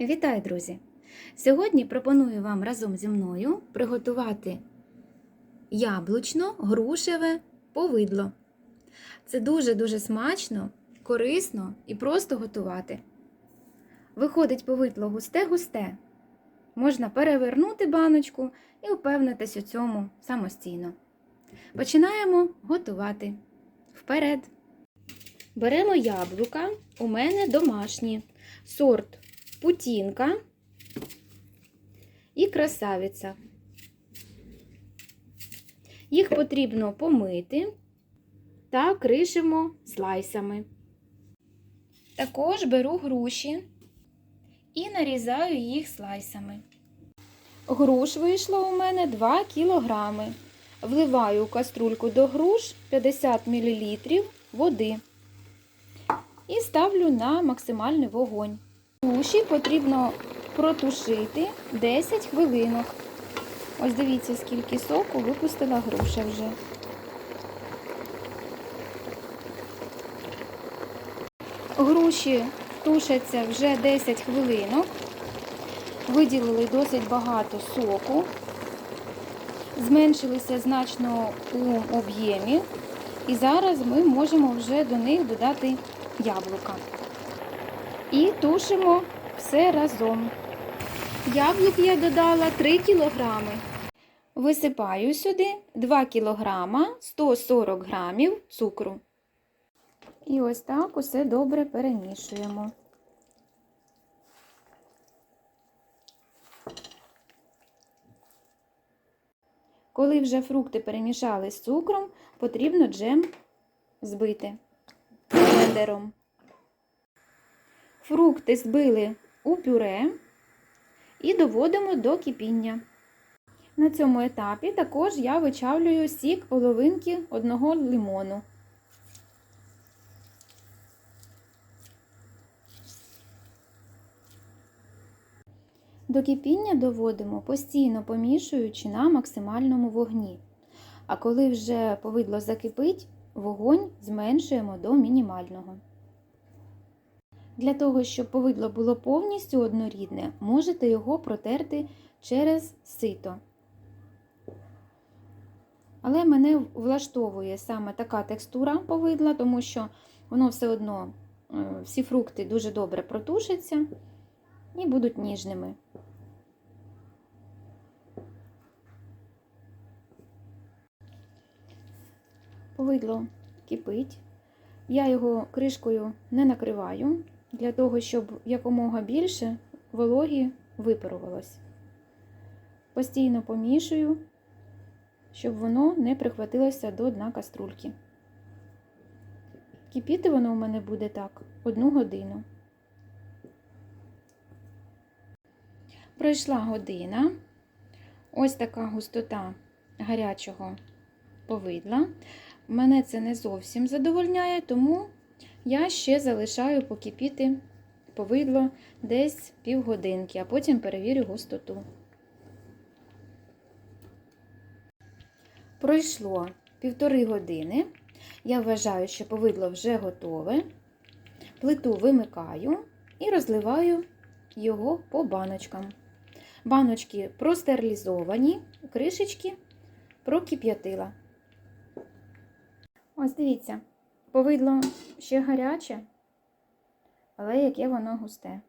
Вітаю, друзі! Сьогодні пропоную вам разом зі мною приготувати яблучно-грушеве повидло. Це дуже-дуже смачно, корисно і просто готувати. Виходить повидло густе-густе. Можна перевернути баночку і впевнитись у цьому самостійно. Починаємо готувати. Вперед! Беремо яблука, у мене домашні, сорт путінка і красавиця. Їх потрібно помити та кришимо слайсами. Також беру груші і нарізаю їх слайсами. Груш вийшло у мене 2 кілограми. Вливаю у каструльку до груш 50 мл води і ставлю на максимальний вогонь. Груші потрібно протушити 10 хвилинок. Ось дивіться, скільки соку випустила груша вже. Груші тушаться вже 10 хвилинок. Виділили досить багато соку, зменшилися значно у об'ємі. І зараз ми можемо вже до них додати яблука. І тушимо все разом. Яблук я додала 3 кілограми. Висипаю сюди 2 кілограма 140 грамів цукру. І ось так усе добре перемішуємо. Коли вже фрукти перемішали з цукром, потрібно джем збити блендером. Фрукти збили у пюре і доводимо до кипіння. На цьому етапі також я вичавлюю сік половинки одного лимону. До кипіння доводимо, постійно помішуючи на максимальному вогні. А коли вже повидло закипить, вогонь зменшуємо до мінімального. Для того, щоб повидло було повністю однорідне, можете його протерти через сито. Але мене влаштовує саме така текстура повидла, тому що воно все одно, е, всі фрукти дуже добре протушаться і будуть ніжними. Повидло кипить. Я його кришкою не накриваю, для того, щоб якомога більше вологі випарувалось. Постійно помішую, щоб воно не прихватилося до дна каструльки. Кипіти воно у мене буде так одну годину. Пройшла година. Ось така густота гарячого повидла. Мене це не зовсім задовольняє, тому я ще залишаю покипіти повидло десь півгодинки, а потім перевірю густоту. Пройшло півтори години. Я вважаю, що повидло вже готове. Плиту вимикаю і розливаю його по баночкам. Баночки простерилізовані, кришечки прокип'ятила. Ось дивіться, повидло ще гаряче, але яке воно густе.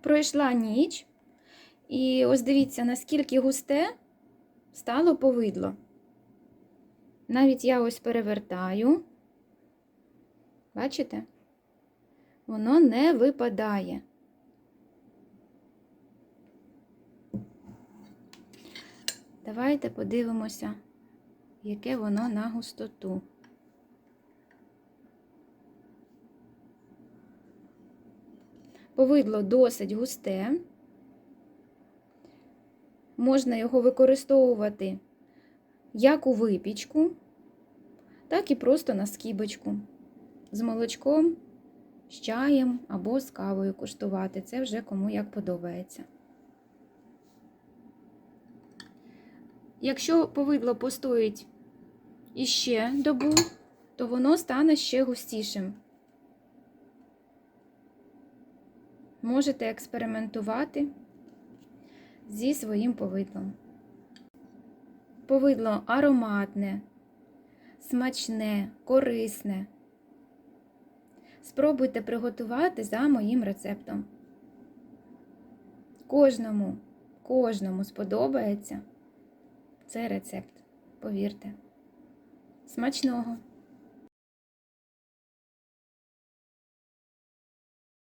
Пройшла ніч, і ось дивіться, наскільки густе стало повидло. Навіть я ось перевертаю, бачите? Воно не випадає. Давайте подивимося, яке воно на густоту. Повидло досить густе. Можна його використовувати як у випічку, так і просто на скибочку з молочком з чаєм або з кавою куштувати. Це вже кому як подобається. Якщо повидло постоїть іще добу, то воно стане ще густішим. Можете експериментувати зі своїм повидлом. Повидло ароматне, смачне, корисне. Спробуйте приготувати за моїм рецептом. Кожному, кожному сподобається цей рецепт, повірте. Смачного!